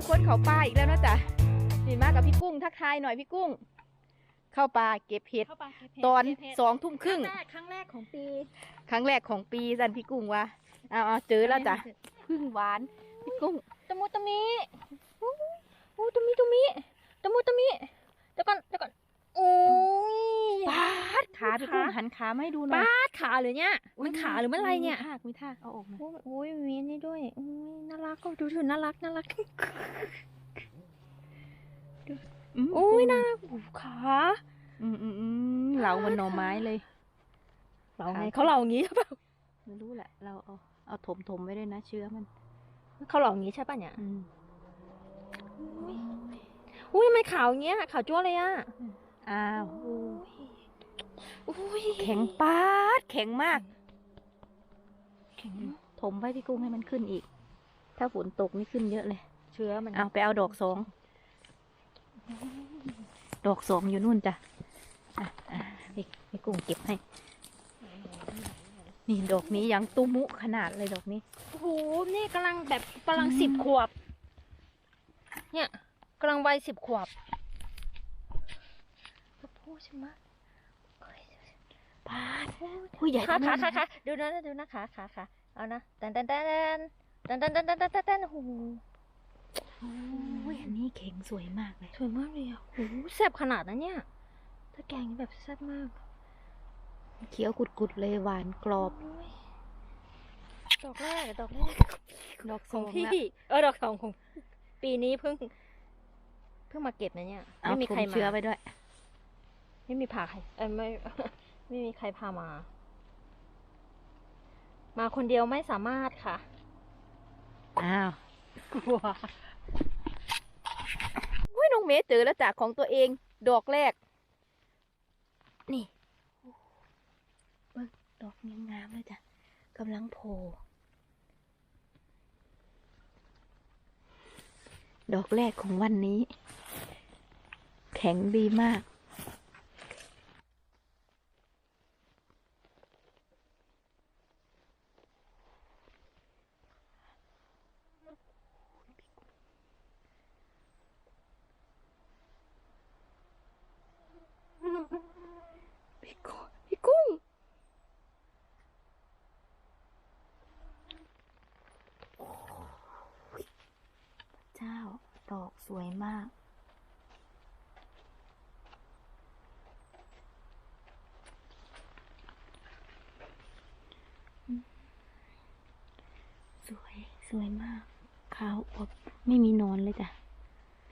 ทุกคนเขาป่าอีกแล้วนะจ๊ะนี่มากับพี่กุ้งทักทายหน่อยพี่กุ้ง เข้าป่าเก็บเห็ดเข้าไปเก็บเห็ดตอนเก็บเห็ดสองทุ่มครึ่งครั้งแรกครั้งแรกของปีครั้งแรกของปีสันพี่กุ้งว่าเอาเอาเจอแล้วจ้ะพึ่งหวานพี่กุ้งตะมุตะมิอู้อู้ตะมิตะมิตะมุตะมิเดี๋ยวก่อนเดี๋ยวก่อน โอ้ยปาดขาพี่กุ้งหันขามาให้ดูหน่อยปาดขาหรือเนี่ยมันขาหรือมันอะไรเนี่ยมีทากมีทากเอาออกมาโอ้ยโอ้ยมีอันนี่ด้วยโอ้ยน่ารักก็ดูถือน่ารักน่ารักมโอ้ยน่ารักโอ้ขาอืมอืมอืมเหลามันหน่อไม้เลยเราไงเขาเหล่าอย่างงี้ใช่ปะไม่รู้แหละ เราเอาเอาถมถมๆไว้ด้วยนะเชื้อมันเขาเหล่าอย่างงี้ใช่ปะเนี่ยอืมอุ้ยทำไมขาวอย่างเงี้ยขาวจ้วเลยอะ อ้าวอุ้ยแข็งปาด แข็งมาก แข็งถมไว้พี่กุ้งให้มันขึ้นอีก ถ้าฝนตกนี่ขึ้นเยอะเลย เชื้อมันเอาไปเอาดอกสอง ดอกสองอยู่นู่นจ้ะอะอะพี่พี่กุ้งเก็บให้ นี่ดอกนี้ยังตุมุขนาดเลยดอกนี้ โอ้โห นี่กำลังแบบกำลังสิบขวบ เนี่ยกำลังวัยสิบขวบ พูดใช่ไหมปาดอุ้ยใหญ่ขาขขานาดขานั้นขาดูนะดูนะขาขาขาเอานะตันตันตันตันตันตันตันตันตันตันโอ้โหอุ้ยอันนี้เข่งสวยมากเลย สวยมากเลยอะโอ้โหแซ่บขนาดนั้นเนี่ยถ้าแกงแบบแซ่บมากเคี้ยวกุดๆเลยหวานกรอบโอ้ยดอกแรกดอกแรกดอกขสอองงพี่ละเออดอกสองของปีนี้เพิ่ง เพิ่งมาเก็บนะเนี่ยเอาไม่มีถใครมเชื้อมาไปด้วย ไม่มีพาใครเออไม่ไม่มีใครพามา มาคนเดียวไม่สามารถค่ะ อ้าวอุ้ยน้องเมย์เจอแล้วจ้ะของตัวเอง ดอกแรก นี่เบิ่งดอกงามๆเลยจ้ะกำลังโผล่ดอกแรกของวันนี้ แข็งดีมาก พี่กุ้งพี่กุ้ง เจ้า ดอกสวยมาก สวย สวยมาก ขาวอบไม่มีนอนเลยจ้ะ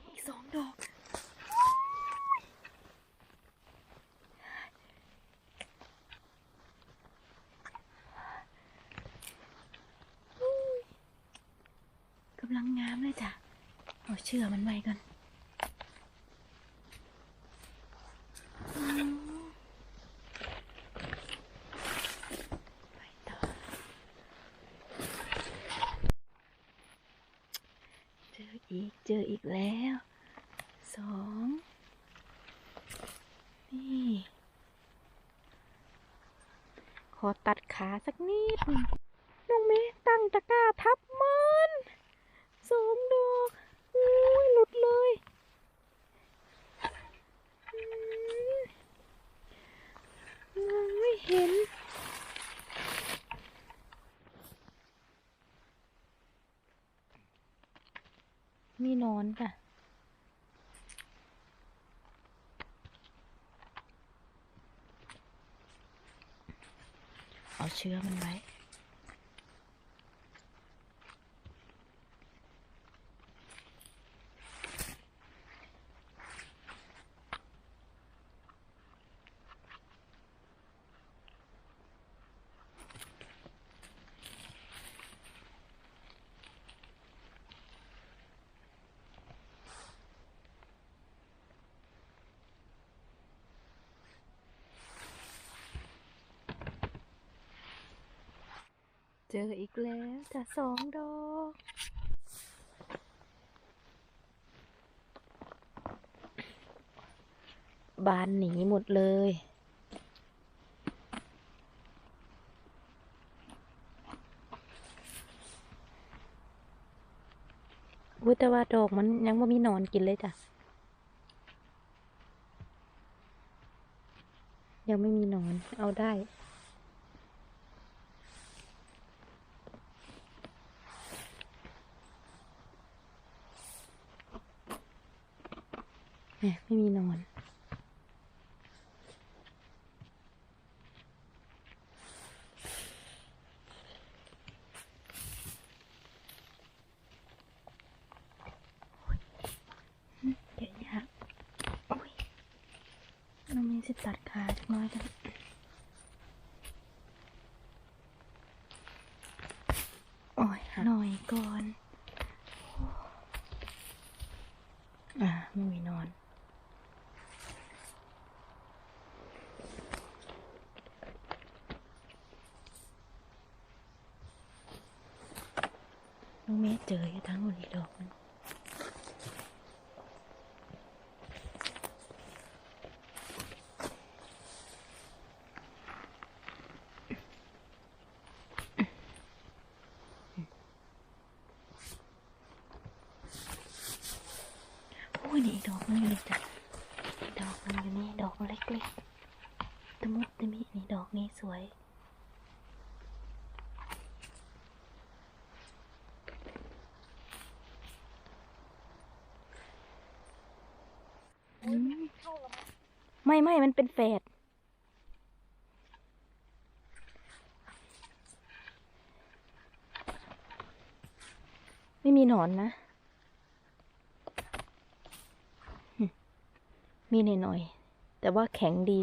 มีอีกสองดอก กำลังงามเลยจ้ะ เอาเชื่อมันไว้ก่อนอืมไปต่อ เจออีก เจออีกแล้ว ส องนี่ ขอตัดขาสักนิดน้องเมย์ตั้งตะกร้าทับมันสองดอกอุ้ยหลุดเลยมองไม่เห็นมีนอนค่ะ เอาเชื้อมันไว้ เจออีกแล้วจะสองดอก บานหนีหมดเลยอุ้ยแต่ว่าดอกมันยังไม่มีนอนกินเลยจ้ะ ยังไม่มีนอน เอาได้ แหม ไม่มีนอนเยอะแยะโอ้ยน้องมีสิตัดขาจักน้อยกันโอ้ยหน่อยก่อน อ่าไม่มีนอน น้อง เจออยู่ทั้งหมดอีกดอกหนึงโอ้ยนี่อีกดอกนึงเลยจ้ะดอกนึงอยู่นี่ดอกเล็กๆตะมุตะมินี่ดอกนี้สวย อืม เข้าแล้วมั้ย ไม่ไม่มันเป็นแฝดไม่มีหนอนนะ มีหน่อยๆแต่ว่าแข็งดี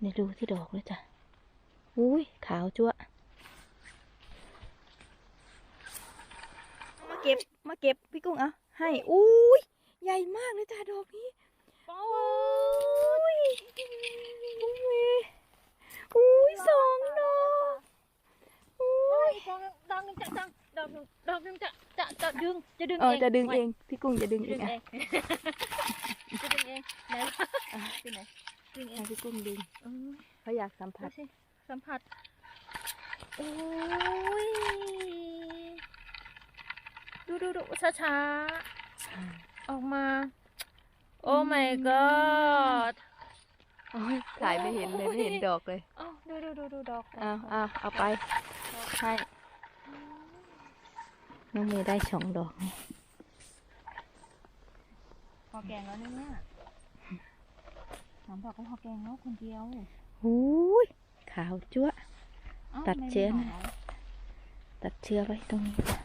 ในดูที่ดอกเลยจ้ะ อุ้ยขาวจั่วะมาเก็บ มาเก็บ พี่กุ้งเอาให้ อุ้ยใหญ่มากเลยจ้ะดอกนี้โอ้อุ้ยอุ้ยอุ้ย สองดอกอุ้ยยดอกหนึ่งดอกหนึ่งจะจังดอกหนึ่งดอกหนึ่งจะจะจะดึงจะดึงเออเองจะดึงไว้เองพี่กุ้งจะดึงดึเองงอะเองจะดึงเองไหนดึงไหนดึงเอให้งพี่กุ้งดึงเออ เขาอยากสัมผัดูสสิสัมผัส โอ้ย ดูดูดูช้าช้าๆออกมา โอ้ my god โอ้ย ถ่ายไม่เห็นเลยไม่เห็นดอกเลยเอ้าดูดูดูดูดอกเอาเอาเอาไปให้น้องเมย์ได้สองดอกนี่พอแกงแล้วเนี่ยสามดอกก็พอแกงแล้วคนเดียวอุ้ยขาวจั๊วะอ้าตัดไม่มีเชื้อนะหรตัดเชื้อไว้ตรงนี้จ้ะ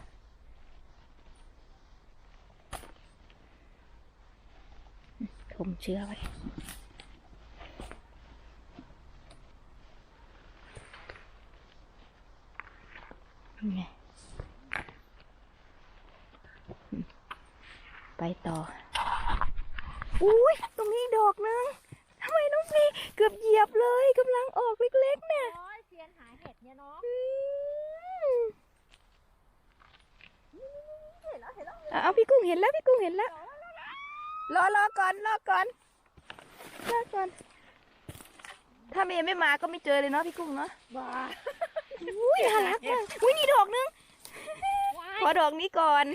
ถมเชื้อไว้ ไงไปต่อ อุ้ยตรงนี้ดอกนึงทำไมน้องมีเกือบเหยียบเลยกำลังออกเล็กๆเนี่ยโอ้ยเซียนหาเห็ดเนี่ยเนาะอืมเอาเอาพี่กุ้งเห็นแล้วพี่กุ้งเห็นแล้ว รอรอก่อนรอก่อนรอก่อน ถ้าเมย์ไม่มาก็ไม่เจอเลยเนาะพี่กุ้งเนาะบ้า อุ้ยน่ารักมากอุ้ยนี่ดอกนึงขอดอกนี้ก่อน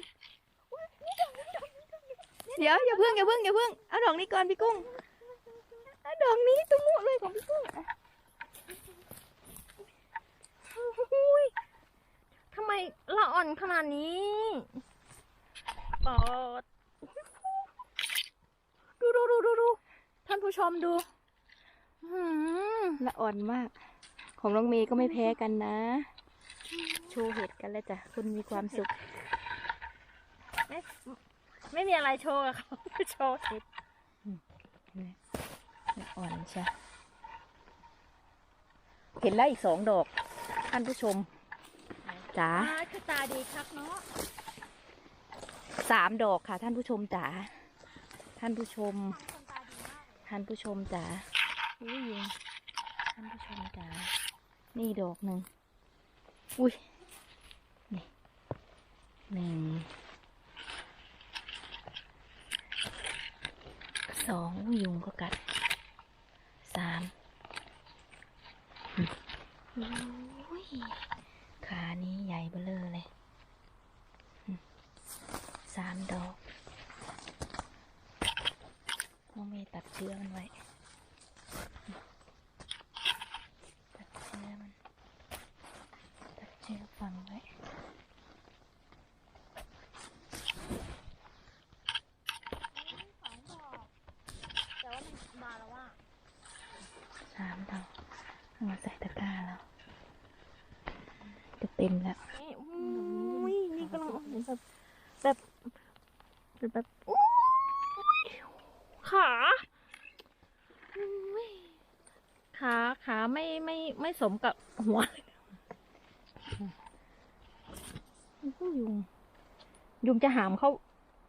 เดี๋ยวอย่าเพิ่งอย่าเพิ่งอย่าเพิ่งเอาดอกนี้ก่อนพี่กุ้งเอาดอกนี้ตุ้มุเลยของพี่กุ้งอะอุ้ยทำไมละอ่อนขนาดนี้ปอดดูดูดูดูดูท่านผู้ชมดูหืมละอ่อนมาก ของน้องเมย์ก็ไม่แพ้กันนะ โชว์เห็ดกันแล้วจ้ะคุณมีความสุข ไม่ไม่มีอะไรโชว์กับเขาโชว์เห็ดละอ่อนใช่เห็นแล้วอีกสองดอกท่านผู้ชมจ๋าอ่าคือตาดีครับเนาะสามดอกค่ะ ท่านผู้ชมจ๋าท่านผู้ชมคนตาดีมากท่านผู้ชมจ๋าอุ้ยยุงท่านผู้ชมจ๋า นี่ดอกหนึ่งอุ้ยนี่หนึ่งสองยุงก็กัดสามอุ้ยขานี้ใหญ่เบ้อเลอเลยสามามดอกน้องเมย์ตัดเชื้อมันไว้ ตัดเชื้อมัน ตัดเชื้อฝังไว้ แต่ว่ามันมาแล้วว่า สามดอกเอามาใส่ตะกร้าแล้ว จะเต็มแล้ว อุ้ยนี่กำลังแบบแบบ แบบแบบอุ้ยขาอุ้ยขาขาไม่ไม่ไม่สมกับหัวเลยยุงยุงจะหามเข้า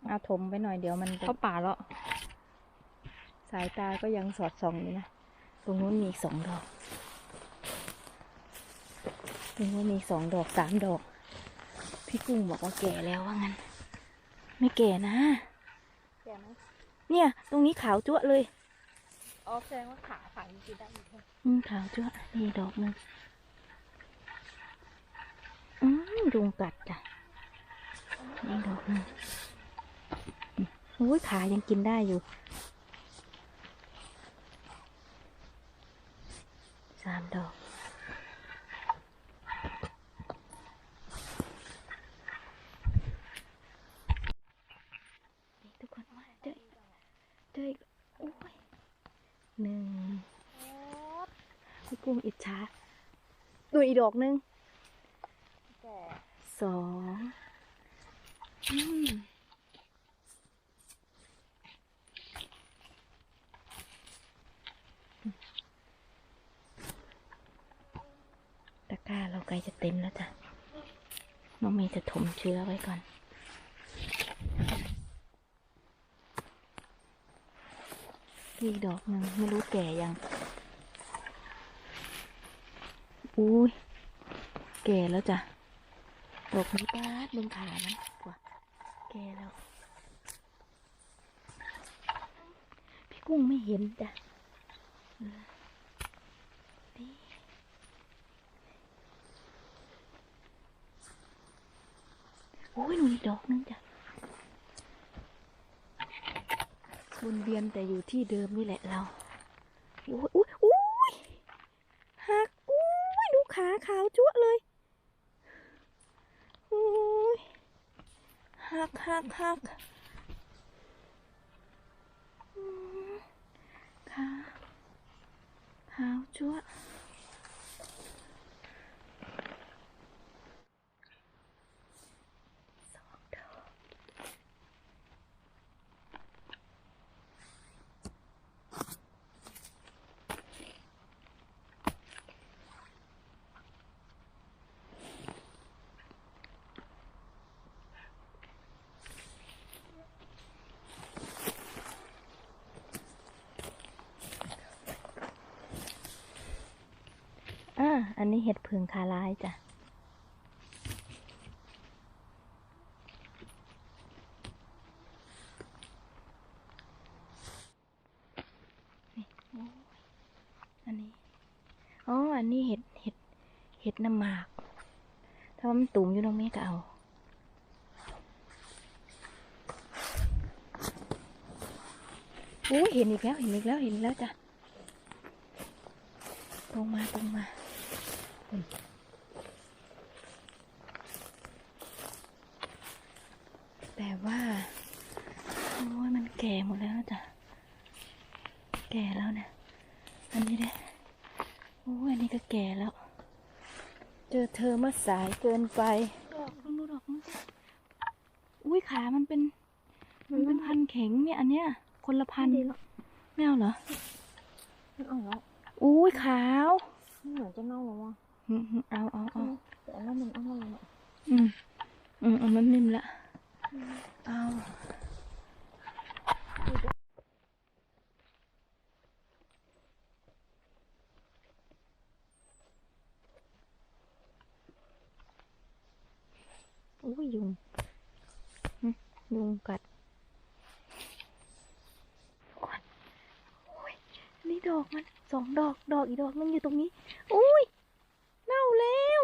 เอาถมไปหน่อยเดี๋ยวมันจะเข้าป่าแล้ว สายตาก็ยังสอดส่องอยู่นะ ตรงนู้นมีอีกสองดอก ตรงนู้นมีอีกสองดอกสามดอก พี่กุ้งบอกว่าแก่แล้วว่างั้น ไม่แก่นะแก่ไหมเนี่ย ตรงนี้ขาวจั๊วะเลยอ๋อแสดงว่าขาฝังจริงๆได้อยู่ใช่ไหมอืมขาวจั๊วะนี่ดอกหนึงอืมยุงกัดจ้ะนี่ดอกหนึงอืมอุ้ยขายังกินได้อยู่สามดอกนี่ทุกคนมาเจอเจออีกโอ้ย หนึ่งพี่กุ้งอิจฉาดูอีกดอกหนึ่งแก่สองอืมตะกร้าเราใกล้จะเต็มแล้วจ้ะ น้องเมย์จะถมเชื้อไว้ก่อน อีกดอกหนึ่งไม่รู้แก่ยัง อุ้ย แก่แล้วจ้ะ ดอกนี้ป้าดลงขามันกว่า แก่แล้ว พี่กุ้งไม่เห็นจ้ะเออนี่โอ้ยหนูอีกดอกนึงจ้ะ วนเวียนแต่อยู่ที่เดิมนี่แหละเราโอ้ยอุ้ยอุ้ยหักอุ้ยดูขาขาวจั๊วเลยอุ้ยหักหักหักขาขาวจั๊ว อันนี้เห็ดเพิงคาลายจ้ะอันนี้ อ๋อ อันนี้เห็ด เห็ด เห็ดน้ำหมาก ถ้ามันตุ่มอยู่ตรงนี้ก็เอาโอ้เห็นอีกแล้ว เห็นอีกแล้ว เห็นแล้วจ้ะ ตรงมา ตรงมา แต่ว่า โอ้ยมันแก่หมดแล้วนะจ้ะ แก่แล้วเนี่ย อันนี้เนี่ยโอ้ยอันนี้ก็แก่แล้ว เจอเธอเมื่อสายเกินไปดอกลองดูดอกนู้นสิอุ้ยขามันเป็น มันเป็นพันเข็งเนี่ย อันเนี้ย คนละพันดีแล้วไม่เอาเหรอไม่เอาแล้วอุ้ยขาวมันเหมือนจะเน่าแล้วว่ะ อืมๆเอาเอาเอาแต่อันนั้นมันเอาแล้วอะอืมอืมอืมมันนิ่มละเอาอุ้ยยุงหึยุงกัดโอ๊ยโอ้ยนี่ดอกมันสองดอกดอกอีกดอกนึงอยู่ตรงนี้อุ้ย เน่าแล้ว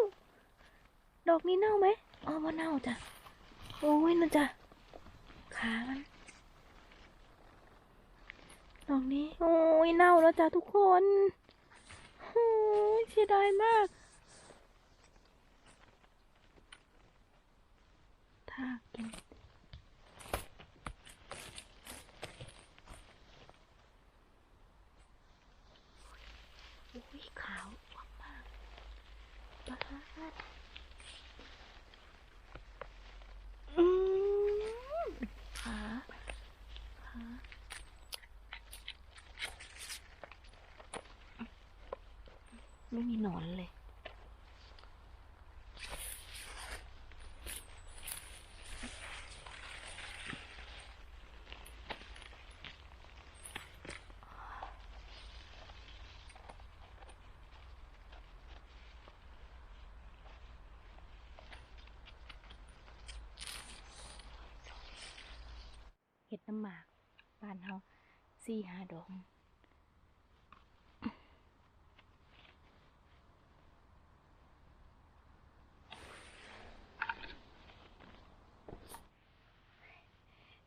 ดอกนี้เน่าไหมอ๋อว่าเน่าจ้ะ โอ้ยนะจ๊ะขามัน ดอกนี้ โอ้ยเน่าแล้วจ้ะทุกคนโอ้ยเสียดายมากถ้ากิน โอ้ยขาวมากๆบ้าดอืมขาขา ไม่มีหนอนเลย เห็ดน้ำหมากบ้านเฮาสี่ห้าดอก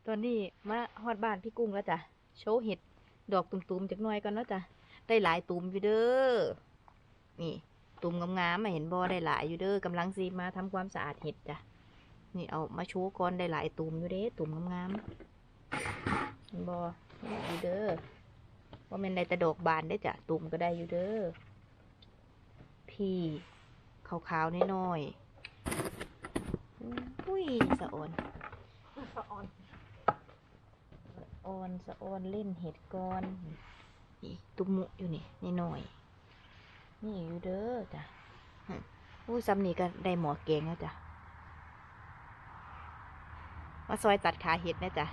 ต อนนี้มาฮอดบ้านพี่กุ้งแล้วจ้ะ โชว์เห็ด ดอกตุ่มๆจากหน่อยก่อนเนาะจ้ะ ได้หลายตุ่มอยู่เด้อ นี่ ตุ่มงามๆมาเห็นบ่ได้หลายอยู่เด้อกำลังซีมาทำความสะอาดเห็ดจ้ะ นี่เอามาโชว์ก่อนได้หลายตุ่มอยู่เด้ ตุ่มงามๆเห็นบออยู่เด้อว่ามันได้แต่ดอกบานได้จ้ะ ตุ่มก็ได้อยู่เด้อ พี่ขาวๆน้อยๆอุ้ยสะออนสะออน ออนสะออนเล่นเห็ดก่อนนี่ตุ้มมุอยู่นี่นี่หน่อยๆนี่อยู่เด้อจ้ะหึอุ้ยซ้ำนี่ก็ได้หมอแกงแล้วจ้ะมาซอยตัดขาเห็ดนะจ้ะ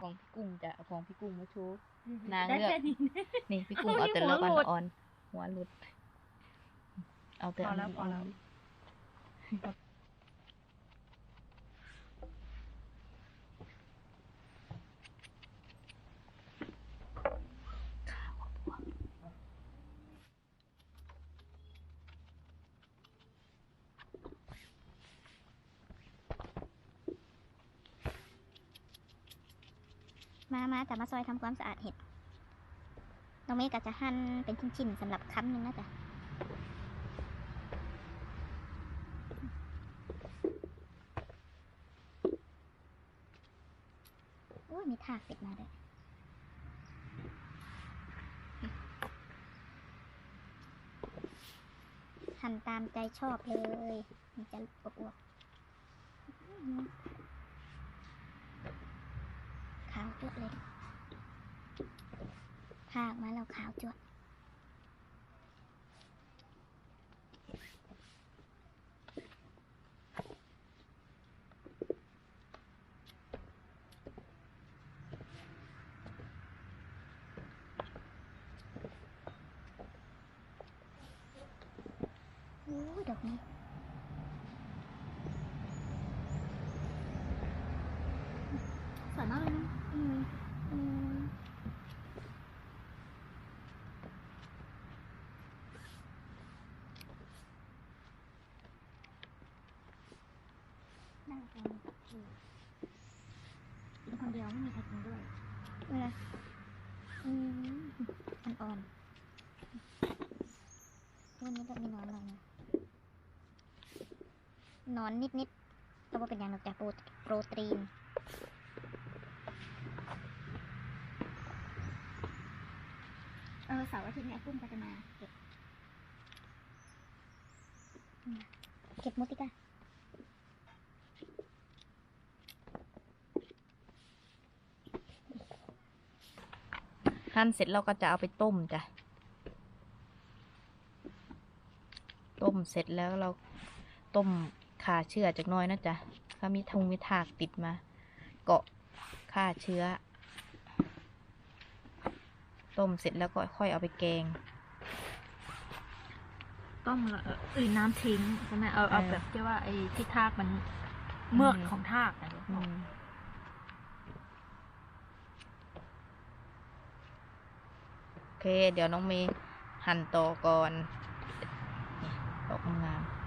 ของพี่กุ้งจ้ะเอาของพี่กุ้งมาโชว์นางเลือกได้แค่นี้นี่พี่กุ้งเฮ้เอายแต่หัละวอ่อนหลุดอ่อนหัวหลุด เอาแต่พอแล้วนพอแล้ว มามาแต่มาซอยทำความสะอาดเห็ดน้องเมย์ก็จะหั่นเป็นชิ้นๆสำหรับคำหนึ่งนะจ๊ะโอ้ยมีถากติดมาด้วยหั่นตามใจชอบเลย มันจะอวบๆ อื้ออขาวจั่วะเลยถากมาเราขาวจวะโอ้ยดอกนี้ สวยมากเลยนะ อืมอืมน่าจะมีกับ คือกินคนเดียวไม่มีใครกินด้วยเวลาอืมอ่อนๆวันนี้จะมีหนอนหน่อยนะหนอนนิดๆแต่ว่าเป็นอย่างหนึ่งจากโปรโปรตีนเออเสาร์อาทิตย์เนี่ยกุ้งก็จะมาเก็บอืมเก็บมุติกา หั่นเสร็จเราก็จะเอาไปต้มจ้ะ ต้มเสร็จแล้วเราต้มข่าเชื้อจากหน้อยนะจ๊ะถ้ามีทงมีถากติดมา เกาะข่าเชื้อ ต้มเสร็จแล้วก็ค่อยเอาไปแกง ต้มแล้วเออเอ้ยน้ำทิ้งใช่ไหมเอาเอาเออแบบที่ว่าไอ้ที่ทากมันเมือกอืมของทากอะอืมโอ เค เดี๋ยวน้องเมย์หั่นต่อก่อนออกงาม